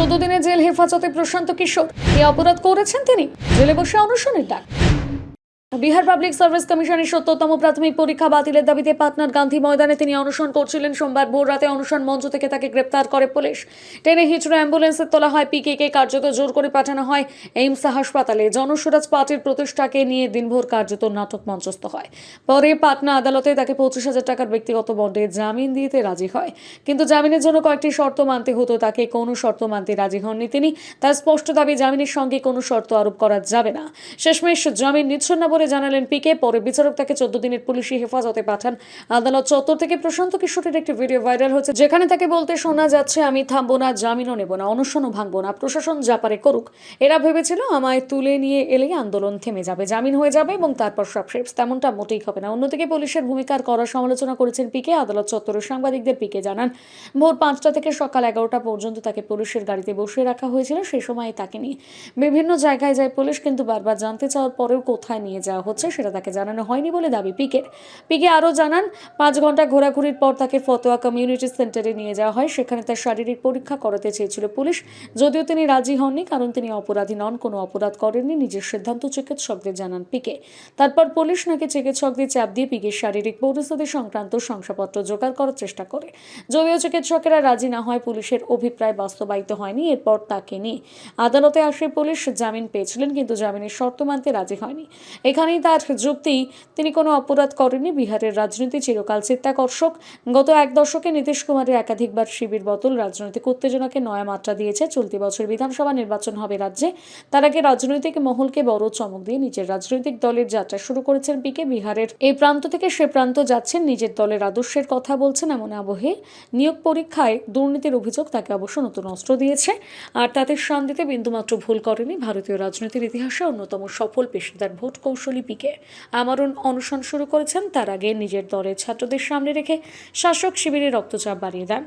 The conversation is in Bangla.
চোদ্দ দিনের জেল হেফাজতে প্রশান্ত কিশোর। এই অপরাধ করেছেন তিনি। জেলে বসে অনশনের ডাক। বিহার পাবলিক সার্ভিস কমিশনের সত্তরতম প্রাথমিক পরীক্ষা বাতিলের দাবিতে পাটনার গান্ধী ময়দানে তিনি অনশন করছিলেন। সোমবার ভোর রাতে অনশন মঞ্চ থেকে তাকে গ্রেপ্তার করে পুলিশ। টেনে হিচড়ে অ্যাম্বুলেন্সে তোলা হয় পিকেকে, কার্যত জোর করে পাঠানো হয় এইমস হাসপাতালে। জনসুরাজ পার্টির প্রতিষ্ঠাকে নিয়ে দিনভর কার্যত নাটক মঞ্চস্থ হয়। পরে পাটনা আদালতে তাকে পঁচিশ হাজার টাকার ব্যক্তিগত বন্ডে জামিন দিতে রাজি হয়। কিন্তু জামিনের জন্য কয়েকটি শর্ত মানতে হতো, তাকে কোনো শর্ত মানতে রাজি হননি তিনি। তার স্পষ্ট দাবি, জামিনের সঙ্গে কোনো শর্ত আরোপ করা যাবে না। শেষমেশ জামিন নিচ্ছেন বলে জানালেন পিকে পরে বিচারক তাকে চোদ্দ দিনের পুলিশি হেফাজতে পাঠান। আদালত চত্বর থেকে প্রশান্ত কিশোরের একটি ভিডিও ভাইরাল হয়েছে। যেখানে তাকে বলতে শোনা যাচ্ছে, আমি থামবো না, জামিনও নেব না, অনশনও ভাঙবো না, প্রশাসন যা পারে করুক। এরা ভেবেছিল, আমায় তুলে নিয়ে এলেই আন্দোলন থেমে যাবে, জামিন হয়ে যাবে এবং তারপর সব শেষ। তেমনটা মোটেই হবে না। অন্যদিকে পুলিশের ভূমিকার করার সমালোচনা করেছেন পিকে আদালত চত্বরের সাংবাদিকদের পিকে জানান, ভোর পাঁচটা থেকে সকাল এগারোটা পর্যন্ত তাকে পুলিশের গাড়িতে বসিয়ে রাখা হয়েছিল সেই সময় তাকে নিয়ে। বিভিন্ন জায়গায় যায় পুলিশ, কিন্তু বারবার জানতে চাওয়ার পরেও কোথায় নিয়ে যাওয়া হচ্ছে সেটা তাকে জানানো হয়নি বলে দাবি পিকের। পিকে আরও জানান, পাঁচ ঘণ্টা ঘোরাঘুরির পর তাকে ফতোয়া কমিউনিটি সেন্টারে নিয়ে যাওয়া হয়। সেখানে তার শারীরিক পরীক্ষা করাতে চেয়েছিল পুলিশ। যদিও তিনি রাজি হননি, কারণ তিনি অপরাধী নন, কোনো অপরাধ করেননি। নিজের সিদ্ধান্ত চিকিৎসকদের জানান পিকে। তারপর পুলিশ নাকি চিকিৎসকদের চাপ দিয়ে পিকের শারীরিক পরিস্থিতি সংক্রান্ত শংসাপত্র জোগাড় করার চেষ্টা করে। যদিও চিকিৎসকেরা রাজি না হয়, পুলিশের অভিপ্রায় বাস্তবায়িত হয়নি, এরপর তাকে নিয়ে। আদালতে আসে পুলিশ, জামিন পেয়েছিলেন, কিন্তু জামিনের শর্ত মানতে রাজি হয়নি। এখানেই তার যুক্তি, তিনি কোনো অপরাধ করেননি। বিহারের রাজনীতি চিরকাল চিত্তাকর্ষক। গত এক দশকে নীতিশ কুমারের একাধিকবার শিবির বদল রাজনৈতিক উত্তেজনাকে নয়া মাত্রা দিয়েছে। চলতি বছর বিধানসভা নির্বাচন হবে রাজ্যে। তার আগে রাজনৈতিক মহলকে বড় চমক দিয়ে নিজের রাজনৈতিক দলের যাত্রা শুরু করেছেন পিকে। বিহারের এই প্রান্ত থেকে সে প্রান্ত যাচ্ছেন, নিজের দলের আদর্শের কথা বলছেন এমন আবহে। নিয়োগ পরীক্ষায় দুর্নীতির অভিযোগ তাকে অবশ্য নতুন অস্ত্র দিয়েছে। আর তাতে শান্তিতে বিন্দুমাত্র ভুল করেনি ভারতীয় রাজনীতির ইতিহাসে অন্যতম সফল পেশাদার ভোট কৌশলী পিকে আমরণ অনশন শুরু করেছেন, তার আগে নিজের দলের ছাত্রদের সামনে রেখে শাসক শিবিরে রক্তচাপ বাড়িয়ে দেন।